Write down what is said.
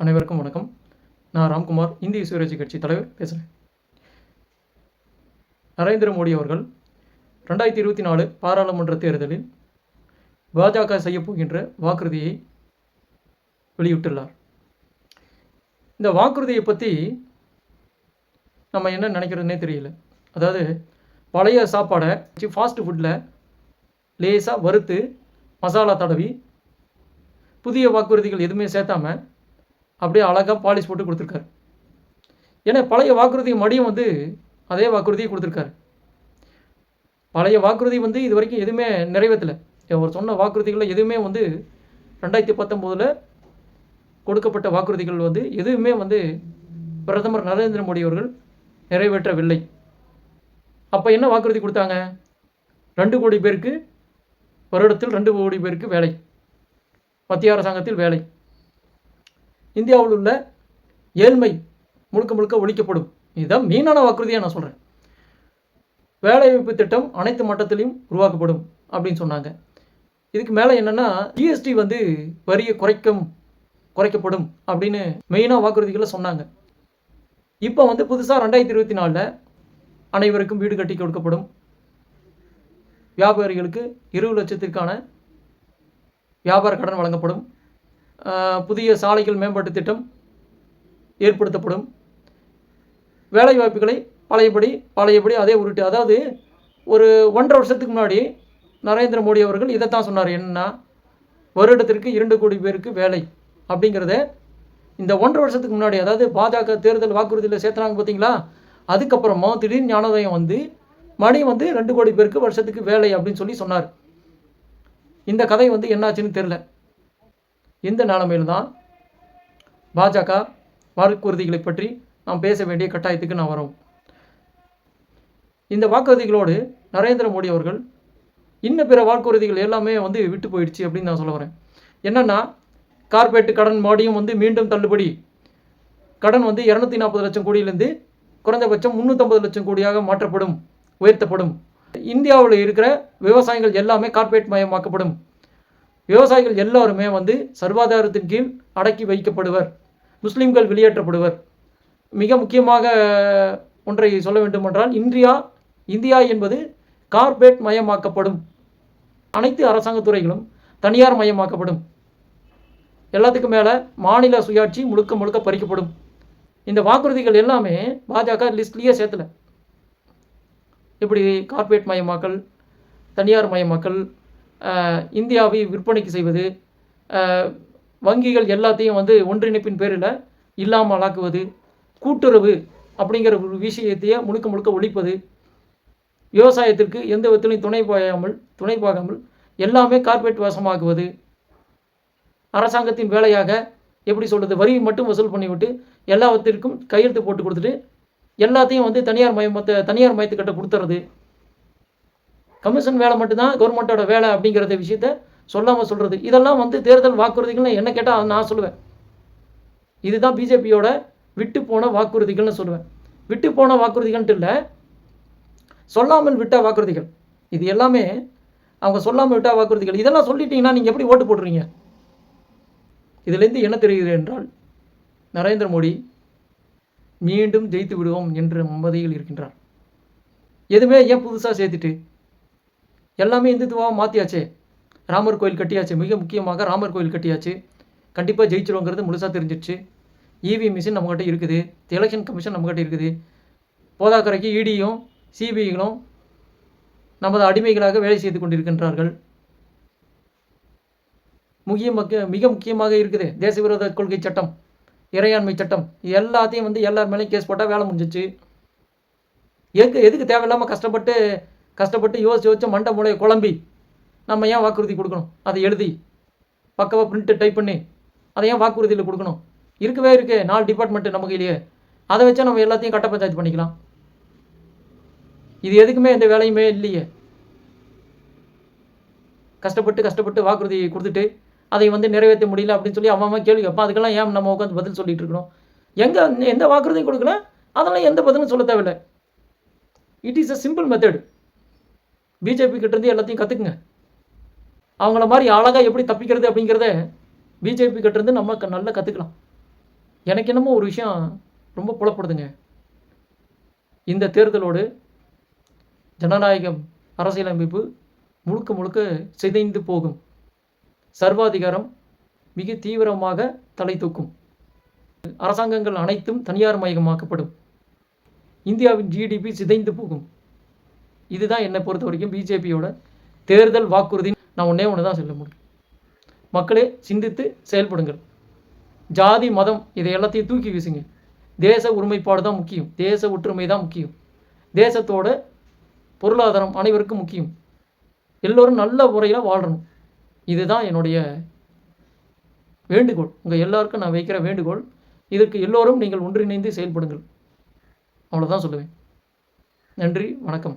அனைவருக்கும் வணக்கம். நான் ராம்குமார் இந்திய சுயராட்சி கட்சி தலைவர். பேசுகிறேன் நரேந்திர மோடி அவர்கள் ரெண்டாயிரத்தி இருபத்தி நாலு பாராளுமன்ற தேர்தலில் பாஜக செய்யப்போகின்ற வாக்குறுதியை வெளியிட்டுள்ளார். இந்த வாக்குறுதியை பற்றி நம்ம என்ன நினைக்கிறதுனே தெரியல. அதாவது பழைய சாப்பாடை ஃபாஸ்ட் ஃபுட்டில் லேசாக வறுத்து மசாலா தடவி புதிய வாக்குறுதிகள் எதுவுமே சேர்த்தாமல் அப்படியே அழகாக பாலிஷ் போட்டு கொடுத்துருக்காரு. ஏன்னா பழைய வாக்குறுதி மடியும் வந்து அதே வாக்குறுதியை கொடுத்துருக்காரு. பழைய வாக்குறுதி வந்து இது வரைக்கும் எதுவுமே நிறைவேற்றலை. அவர் சொன்ன வாக்குறுதிகளில் எதுவுமே வந்து ரெண்டாயிரத்தி பத்தொம்போதில் கொடுக்கப்பட்ட வாக்குறுதிகள் வந்து எதுவுமே வந்து பிரதமர் நரேந்திர மோடி அவர்கள் நிறைவேற்றவில்லை. அப்போ என்ன வாக்குறுதி கொடுத்தாங்க? ரெண்டு கோடி பேருக்கு வருடத்தில் ரெண்டு கோடி பேருக்கு வேலை. மத்திய அரசாங்கத்தில் வேலை. இந்தியாவில் உள்ள ஏழ்மை முழுக்க முழுக்க ஒழிக்கப்படும். இதுதான் மீனான வாக்குறுதியாக நான் சொல்கிறேன் வேலைவாய்ப்பு திட்டம் அனைத்து மட்டத்திலையும் உருவாக்கப்படும் அப்படின்னு சொன்னாங்க. இதுக்கு மேலே என்னென்னா ஜிஎஸ்டி வந்து வரியை குறைக்கும் குறைக்கப்படும் அப்படின்னு மெயினாக வாக்குறுதிகளை சொன்னாங்க. இப்போ வந்து புதுசாக ரெண்டாயிரத்தி இருபத்தி நாலில் அனைவருக்கும் வீடு கட்டி கொடுக்கப்படும். வியாபாரிகளுக்கு இருபது லட்சத்திற்கான வியாபார கடன் வழங்கப்படும். புதிய சாலைகள் மேம்பாட்டு திட்டம் ஏற்படுத்தப்படும். வேலைவாய்ப்புகளை பழையபடி பழையபடி அதே உருட்டு. அதாவது ஒரு ஒன்றரை வருஷத்துக்கு முன்னாடி நரேந்திர மோடி அவர்கள் இதைத்தான் சொன்னார். என்னன்னா வருடத்திற்கு இரண்டு கோடி பேருக்கு வேலை அப்படிங்கிறத இந்த ஒன்றரை வருஷத்துக்கு முன்னாடி அதாவது பாஜக தேர்தல் வாக்குறுதியில் சேர்த்துனாங்க பார்த்தீங்களா? அதுக்கப்புறமா திடீர்னு ஞானோதயம் வந்து மணி வந்து ரெண்டு கோடி பேருக்கு வருஷத்துக்கு வேலை அப்படின்னு சொல்லி சொன்னார். இந்த கதை வந்து என்னாச்சுன்னு தெரில இந்த நிலைமையில்தான் பாஜக வாக்குறுதிகளை பற்றி நாம் பேச வேண்டிய கட்டாயத்துக்கு நான் வரோம். இந்த வாக்குறுதிகளோடு நரேந்திர மோடி அவர்கள் இன்னும் பிற வாக்குறுதிகள் எல்லாமே வந்து விட்டு போயிடுச்சு அப்படின்னு நான் சொல்ல வரேன். என்னென்னா கார்பரேட் கடன் மாடியும் வந்து மீண்டும் தள்ளுபடி. கடன் வந்து இரநூத்தி நாற்பது லட்சம் கோடியிலேருந்து குறைந்தபட்சம் முந்நூற்றம்பது லட்சம் கோடியாக மாற்றப்படும் உயர்த்தப்படும். இந்தியாவில் இருக்கிற விவசாயிகள் எல்லாமே கார்ப்பரேட் மயமாக்கப்படும். விவசாயிகள் எல்லாருமே வந்து சர்வாதாரத்தின் கீழ் அடக்கி வைக்கப்படுவர். முஸ்லீம்கள் வெளியேற்றப்படுவர். மிக முக்கியமாக ஒன்றை சொல்ல வேண்டுமென்றால் இந்தியா இந்தியா என்பது கார்ப்பரேட் மயமாக்கப்படும். அனைத்து அரசாங்க துறைகளும் தனியார் மயமாக்கப்படும். எல்லாத்துக்கும் மேலே மாநில சுயாட்சி முழுக்க முழுக்க பறிக்கப்படும். இந்த வாக்குறுதிகள் எல்லாமே பாஜக லிஸ்ட்லேயே சேர்த்தல. இப்படி கார்ப்பரேட் மயமாக்கல் தனியார் மயமாக்கல் இந்தியாவை விற்பனைக்கு செய்வது வங்கிகள் எல்லாத்தையும் வந்து ஒன்றிணைப்பின் பேரில் இல்லாமல் ஆக்குவது கூட்டுறவு அப்படிங்கிற ஒரு விஷயத்தையே முழுக்க முழுக்க ஒழிப்பது விவசாயத்திற்கு எந்த விதத்திலையும் துணை போகாமல் துணை போகாமல் எல்லாமே கார்ப்பரேட் வாசமாக்குவது அரசாங்கத்தின் வேலையாக எப்படி சொல்கிறது வரி மட்டும் வசூல் பண்ணிவிட்டு எல்லாவற்றிற்கும் கையெழுத்து போட்டு கொடுத்துட்டு எல்லாத்தையும் வந்து தனியார் மயமத்தை தனியார் மயத்துக்கிட்ட கொடுத்துறது கமிஷன் வேலை மட்டும்தான் கவர்மெண்ட்டோட வேலை அப்படிங்கிறத விஷயத்த சொல்லாமல் சொல்கிறது இதெல்லாம் வந்து தேர்தல் வாக்குறுதிகள்னு என்ன கேட்டால் நான் சொல்லுவேன். இதுதான் பிஜேபியோட விட்டு போன வாக்குறுதிகள்னு சொல்லுவேன். விட்டு போன வாக்குறுதிகள்ன்ட்டு இல்லை சொல்லாமல் விட்ட வாக்குறுதிகள். இது எல்லாமே அவங்க சொல்லாமல் விட்டால் வாக்குறுதிகள். இதெல்லாம் சொல்லிட்டீங்கன்னா நீங்கள் எப்படி ஓட்டு போடுறீங்க? இதுலேருந்து என்ன தெரிகிறது என்றால் நரேந்திர மோடி மீண்டும் ஜெயித்து விடுவோம் என்ற மமதையில் இருக்கின்றார். எதுவுமே ஏன் புதுசாக சேர்த்துட்டு? எல்லாமே இந்துத்துவாக மாற்றியாச்சு ராமர் கோயில் கட்டியாச்சு. மிக முக்கியமாக ராமர் கோயில் கட்டியாச்சு. கண்டிப்பாக ஜெயிச்சிருவோங்கிறது முழுசாக தெரிஞ்சிடுச்சு இவி மிஷின் நம்மகிட்ட இருக்குது. எலெக்ஷன் கமிஷன் நம்மகிட்ட இருக்குது. போதாக்கரைக்கு இடியும் சிபிஐகளும் நமது அடிமைகளாக வேலை செய்து கொண்டிருக்கின்றார்கள். முக்கிய மிக முக்கியமாக இருக்குது. தேச விரோத கொள்கை சட்டம் இறையாண்மை சட்டம். இது எல்லாத்தையும் வந்து எல்லார் மேலேயும் கேஸ் போட்டால் வேலை முடிஞ்சிச்சு. எதுக்கு எதுக்கு தேவையில்லாமல் கஷ்டப்பட்டு கஷ்டப்பட்டு யோசிச்சு யோசிச்சு மண்டை மூளையை குழம்பி நம்ம ஏன் வாக்குறுதி கொடுக்கணும்? அதை எழுதி பக்கவாக பிரிண்ட்டு டைப் பண்ணி அதை ஏன் வாக்குறுதியில் கொடுக்கணும்? இருக்கவே இருக்கே நாலு டிபார்ட்மெண்ட்டு நம்ம கையிலேயே. அதை வச்சா நம்ம எல்லாத்தையும் கட்ட பஞ்சாயத்து பண்ணிக்கலாம். இது எதுக்குமே எந்த வேலையுமே இல்லையே. கஷ்டப்பட்டு கஷ்டப்பட்டு வாக்குறுதி கொடுத்துட்டு அதை வந்து நிறைவேற்ற முடியல அப்படின்னு சொல்லி அவன் கேள்வி கேட்பான். அதுக்கெல்லாம் ஏன் நம்ம உட்காந்து பதில் சொல்லிட்டு இருக்கணும் எங்கே எந்த வாக்குறுதியும் கொடுக்கல. அதெல்லாம் எந்த பதிலும் சொல்ல தேவையில்லை. It is a simple method BJP கிட்டேருந்து எல்லாத்தையும் கற்றுக்குங்க அவங்கள மாதிரி அழகாக எப்படி தப்பிக்கிறது அப்படிங்கிறத பிஜேபி கிட்டேருந்து நம்ம க- நல்லா கற்றுக்கலாம் எனக்கு என்னமோ ஒரு விஷயம் ரொம்ப புலப்படுதுங்க. இந்த தேர்தலோடு ஜனநாயகம் அரசியலமைப்பு முழுக்க முழுக்க சிதைந்து போகும். சர்வாதிகாரம் மிக தீவிரமாக தலை தூக்கும். அரசாங்கங்கள் அனைத்தும் தனியார் மயமாக்கப்படும். இந்தியாவின் ஜிடிபி சிதைந்து போகும். இதுதான் என்னை பொறுத்த வரைக்கும் பிஜேபியோட தேர்தல் வாக்குறுதி நான் ஒன்றே ஒன்று தான் சொல்ல முடியும். மக்களே சிந்தித்து செயல்படுங்கள். ஜாதி மதம் இதை எல்லாத்தையும் தூக்கி வீசுங்க. தேச ஒருமைப்பாடு தான் முக்கியம். தேச ஒற்றுமை தான் முக்கியம். தேசத்தோட பொருளாதாரம் அனைவருக்கும் முக்கியம். எல்லோரும் நல்ல முறையில் வாழணும். இதுதான் என்னுடைய வேண்டுகோள். உங்கள் எல்லாருக்கும் நான் வைக்கிற வேண்டுகோள். இதற்கு எல்லோரும் நீங்கள் ஒன்றிணைந்து செயல்படுங்கள். அவ்வளோதான் சொல்லுவேன். நன்றி வணக்கம்.